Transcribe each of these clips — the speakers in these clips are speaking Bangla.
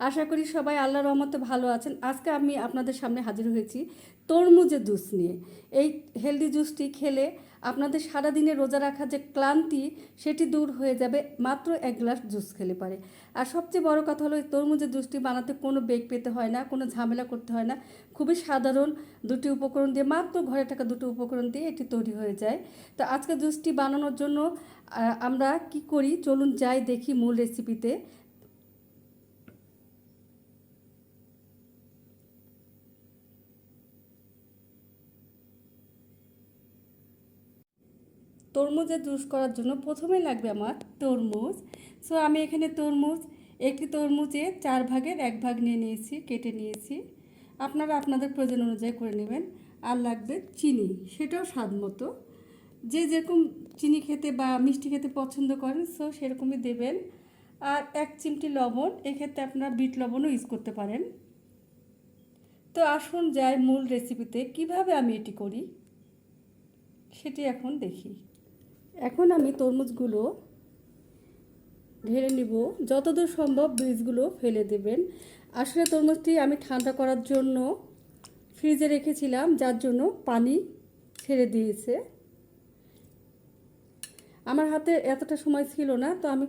আশা করি সবাই আল্লাহর রহমতে ভালো আছেন। আজকে আমি আপনাদের সামনে হাজির হয়েছি তরমুজের জুস নিয়ে। এই হেলদি জুসটি খেলে আপনাদের সারাদিনে রোজা রাখা যে ক্লান্তি, সেটি দূর হয়ে যাবে, মাত্র এক গ্লাস জুস খেলে পারে। আর সবচেয়ে বড় কথা হলো, এই তরমুজের জুসটি বানাতে কোনো বেগ পেতে হয় না, কোনো ঝামেলা করতে হয় না। খুবই সাধারণ দুটি উপকরণ দিয়ে, মাত্র ঘরে থাকা দুটো উপকরণ দিয়ে এটি তৈরি হয়ে যায়। তো আজকে জুসটি বানানোর জন্য আমরা কি করি? চলুন যাই দেখি মূল রেসিপিতে তরমুজের জুস করার জন্য প্রথমে লাগবে আমার তরমুজ। সো আমি এখানে তরমুজ, একটি তরমুজে চার ভাগের এক ভাগ নিয়ে নিয়েছি, কেটে নিয়েছি। আপনারা আপনাদের প্রয়োজন অনুযায়ী করে নেবেন। আর লাগবে চিনি, সেটাও স্বাদ মতো। যে যেরকম চিনি খেতে বা মিষ্টি খেতে পছন্দ করেন সো সেরকমই দেবেন। আর এক চিমটি লবণ, এক্ষেত্রে আপনারা বিট লবণও ইউজ করতে পারেন। তো আসুন যাই মূল রেসিপিতে কীভাবে আমি এটি করি, সেটি এখন দেখি। এখন আমি তরমুজগুলো ঢেলে নিব। যতদূর সম্ভব বীজগুলো ফেলে দেবেন। আসলে তরমুজটি আমি ঠান্ডা করার জন্য ফ্রিজে রেখেছিলাম, যার জন্য পানি ছেড়ে দিয়েছে। আমার হাতে এতটা সময় ছিল না, তো আমি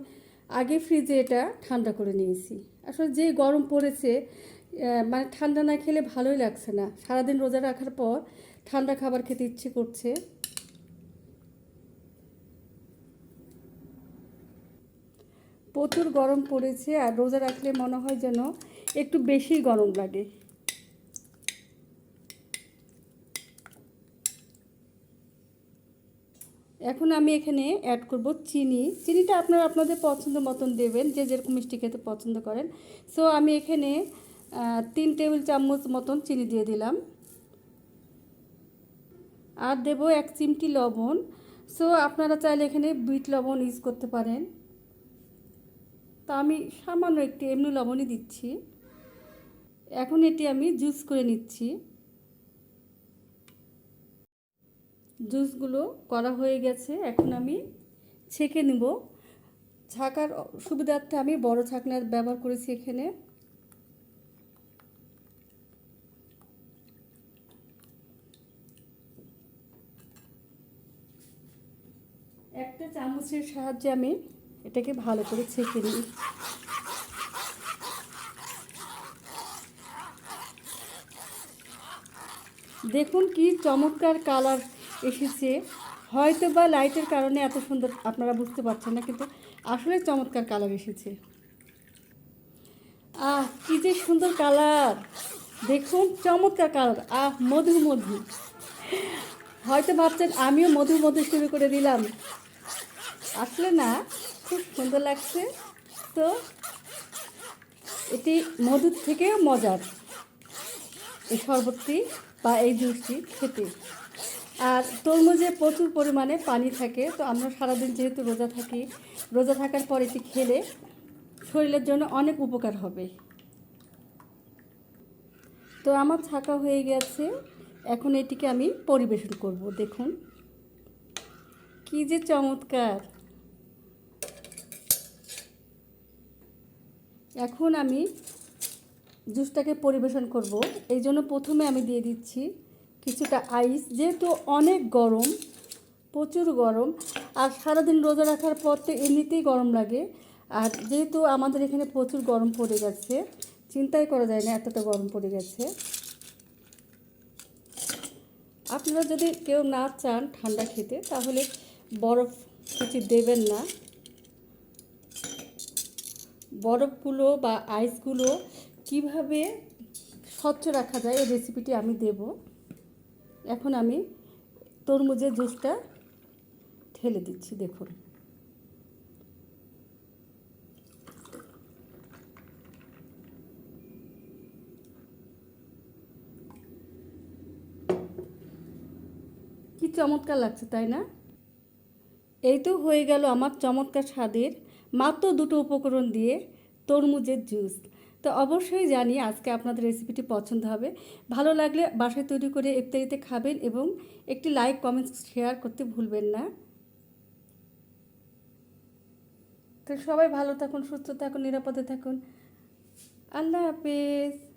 আগে ফ্রিজে এটা ঠান্ডা করে নিয়েছি। আসলে যে গরম পড়েছে মানে ঠান্ডা না খেলে ভালোই লাগছে না। সারাদিন রোজা রাখার পর ঠান্ডা খাবার খেতে ইচ্ছে করছে। প্রচুর গরম পড়েছে আর রোজা রাখলে মনে হয় যেন একটু বেশি গরম লাগে। এখন আমি এখানে অ্যাড করব চিনি। চিনিটা আপনারা আপনাদের পছন্দ মতন দেবেন, যে যেরকম মিষ্টি খেতে পছন্দ করেন। সো আমি এখানে তিন টেবিল চামচ মতন চিনি দিয়ে দিলাম। আর দেব এক চিমটি লবণ। সো আপনারা চাইলে এখানে বিট লবণ ইউজ করতে পারেন। তা আমি সামান্য একটু এমনি লবণই দিচ্ছি। এখন এটি আমি জুস করে নিচ্ছি। জুসগুলো করা হয়ে গেছে। এখন আমি ছেঁকে নেব। ছাকার সুবিধার্থে আমি বড় ছাকনার ব্যবহার করেছি এখানে। একটা চামচের সাহায্যে আমি এটাকে ভালো করে ছেঁকে নিই। দেখুন কি চমৎকার কালার এসেছে। হয়তো বা লাইটের কারণে এত সুন্দর আপনারা বুঝতে পারছেন না, কিন্তু আসলে চমৎকার কালার এসেছে। আহ, কি যে সুন্দর কালার! দেখুন চমৎকার কালার। আহ মধু মধু। হয়তো ভাবছেন আমিও মধু মধু শুরু করে দিলাম। আসলে না খুব সুন্দর লাগছে। তো এটি মধুর থেকেও মজার এই শরবতটি বা এই জুসটি খেতে। আর তরমুজে প্রচুর পরিমাণে পানি থাকে, তো আমরা সারাদিন যেহেতু রোজা থাকি, রোজা থাকার পর এটি খেলে শরীরের জন্য অনেক উপকার হবে। তো আমার ছাকা হয়ে গেছে, এখন এটিকে আমি পরিবেশন করব, দেখুন। কি যে চমৎকার! এখন আমি জুসটাকে পরিবেশন করব। এই জন্য প্রথমে আমি দিয়ে দিচ্ছি কিছুটা আইস। যেহেতু অনেক গরম, প্রচুর গরম, আর সারাদিন রোজা রাখার পর তো এমনিতেই গরম লাগে। আর যেহেতু আমাদের এখানে প্রচুর গরম পড়ে গেছে, চিন্তাই করা যায় না এতটা গরম পড়ে গেছে। আপনারা যদি কেউ না চান ঠান্ডা খেতে, তাহলে বরফ কিছু দেবেন না। বরফগুলো বা আইসগুলো কীভাবে স্বচ্ছ রাখা যায় এই রেসিপিটি আমি দেব। এখন আমি তরমুজের জুসটা ঢেলে দিচ্ছি, দেখুন। কি চমৎকার লাগছে, তাই না? এই তো হয়ে গেল আমার চমৎকার স্বাদের মাত্র দুটো উপকরণ দিয়ে তরমুজের জুস। তো অবশ্যই জানি আজকে আপনাদের রেসিপিটি পছন্দ হবে। ভালো লাগলে বাসায় তৈরি করে ইফতারিতে খাবেন এবং একটি লাইক কমেন্টস শেয়ার করতে ভুলবেন না। তো সবাই ভালো থাকুন, সুস্থ থাকুন, নিরাপদে থাকুন। আল্লাহ হাফিজ।